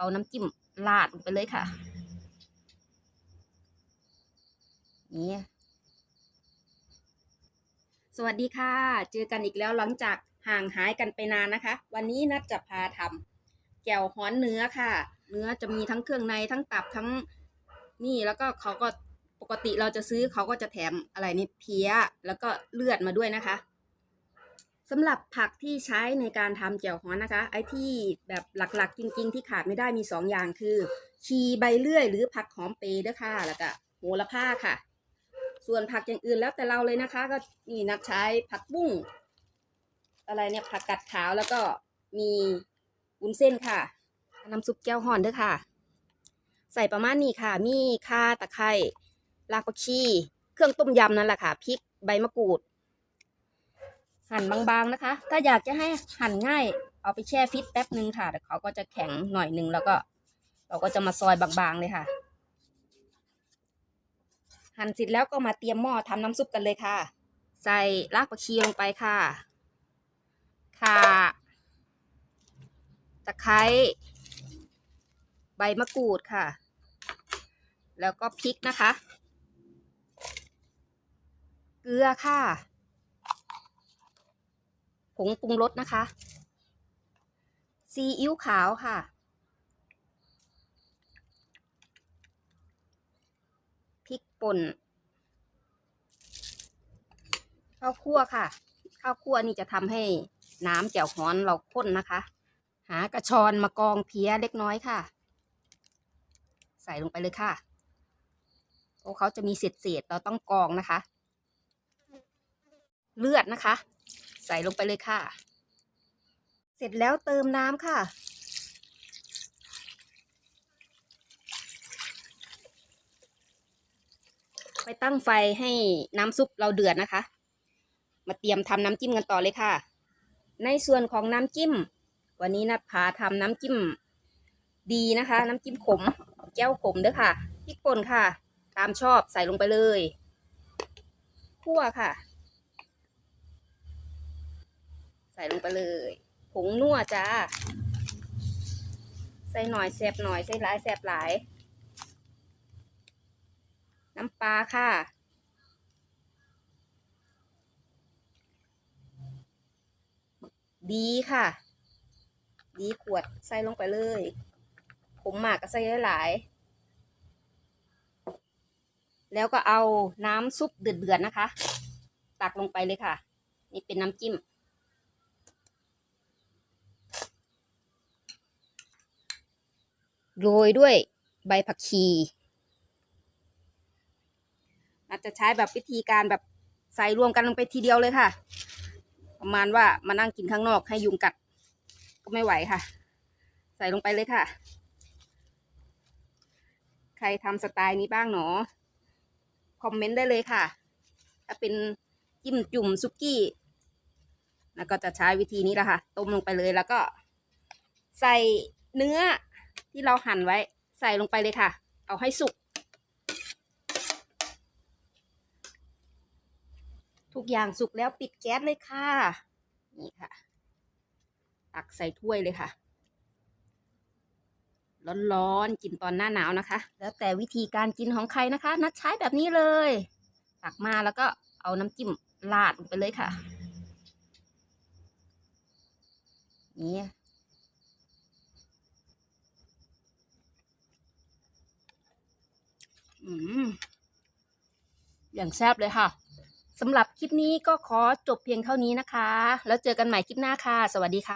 เอาน้ำจิ้มราดลงไปเลยค่ะ นี่สวัสดีค่ะ เจอกันอีกแล้วหลังจากห่างหายกันไปนานนะคะ วันนี้นัดจะพาทำแจ่วฮ้อนเนื้อค่ะ เนื้อจะมีทั้งเครื่องในทั้งตับทั้งนี่แล้วก็เขาก็ปกติเราจะซื้อเขาก็จะแถมอะไรนี่เพี้ย แล้วก็เลือดมาด้วยนะคะ สำหรับผักที่ใช้ในการทำแจ่วฮ้อนนะคะ ไอ้ที่แบบหลักๆ จริง ๆ ที่ขาดไม่ได้มีสองอย่างคือ ชีใบเลื่อย หรือผักหอมเปรย์ด้วยค่ะ แล้วก็โหระพาค่ะ ส่วนผักอย่างอื่นแล้วแต่เราเลยนะคะ ก็นี่นักใช้ผักบุ้งอะไรเนี่ยผักกัดขาวแล้วก็มีวุ้นเส้นค่ะน้ำซุปแก้วห่อนด้วยค่ะ ใส่ประมาณนี้ค่ะ มีข่าตะไคร้รากผักชี เครื่องต้มยำนั่นแหละค่ะพริกใบมะกรูด หั่นบางๆนะคะ ถ้าอยากจะให้หั่นง่าย เอาไปแช่ฟิตแป๊บนึงค่ะแต่เขาก็จะแข็งหน่อยนึงแล้วก็ เราก็จะมาซอยบางๆเลยค่ะ หั่นเสร็จแล้วก็มาเตรียมหม้อทำน้ำซุปกันเลยค่ะ ใส่รากผักชีลงไปค่ะข่าตะไคร้ใบมะกรูดค่ะ แล้วก็พริกนะคะ เกลือค่ะ ผงปรุงรสนะคะ ซีอิ๊วขาวค่ะ พริกป่น ข้าวคั่วค่ะ ข้าวคั่วนี่จะทำให้น้ำแจ่วฮ้อนเราข้นนะคะ หากระชอนมากองเพี้ยเล็กน้อยค่ะ ใส่ลงไปเลยค่ะโอ้เขาจะมีเศษเศษเราต้องกรองนะคะ เลือดนะคะ ส่ลงไปเลยค่ะ เสร็จแล้วเติมน้ำค่ะ ไปตั้งไฟให้น้ำซุปเราเดือดนะคะ มาเตรียมทำน้ำจิ้มกันต่อเลยค่ะ ในส่วนของน้ำจิ้ม วันนี้นัดพาทำน้ำจิ้มดีนะคะ น้ำจิ้มขมแก้วขมเด้อค่ะพริกป่นค่ะ ตามชอบใส่ลงไปเลยคั่วค่ะ ใส่ลงไปเลย ผงนัวจ้า ใส่หน่อยแสบหน่อยใส่หลายแสบหลาย น้ำปลาค่ะ ดีค่ะ ดีขวดใส่ลงไปเลยผมหมากก็ใส่หลายแล้วก็เอาน้ำซุปเดือดๆนะคะ ตักลงไปเลยค่ะ นี่เป็นน้ำจิ้ม โรยด้วยใบผักชีอาจจะใช้แบบวิธีการแบบใส่รวมกันลงไปทีเดียวเลยค่ะ ประมาณว่ามานั่งกินข้างนอกให้ยุงกัด ก็ไม่ไหวค่ะ ใส่ลงไปเลยค่ะ ใครทำสไตล์นี้บ้างหนอ คอมเมนต์ได้เลยค่ะ ถ้าเป็นจิ้มจุ่มซุกี้ แล้วก็จะใช้วิธีนี้แหละค่ะ ต้มลงไปเลยแล้วก็ ใส่เนื้อ ที่เราหั่นไว้ใส่ลงไปเลยค่ะ เอาให้สุก ทุกอย่างสุกแล้วปิดแก๊สเลยค่ะ นี่ค่ะ ตักใส่ถ้วยเลยค่ะ ร้อนๆ กินตอนหน้าหนาวนะคะ แล้วแต่วิธีการกินของใครนะคะ นัดใช้แบบนี้เลย ตักมาแล้วก็เอาน้ำจิ้มราดลงไปเลยค่ะ นี่ อืม อย่างแซ่บเลยค่ะสำหรับคลิปนี้ก็ขอจบเพียงเท่านี้นะคะ แล้วเจอกันใหม่คลิปหน้าค่ะ สวัสดีค่ะ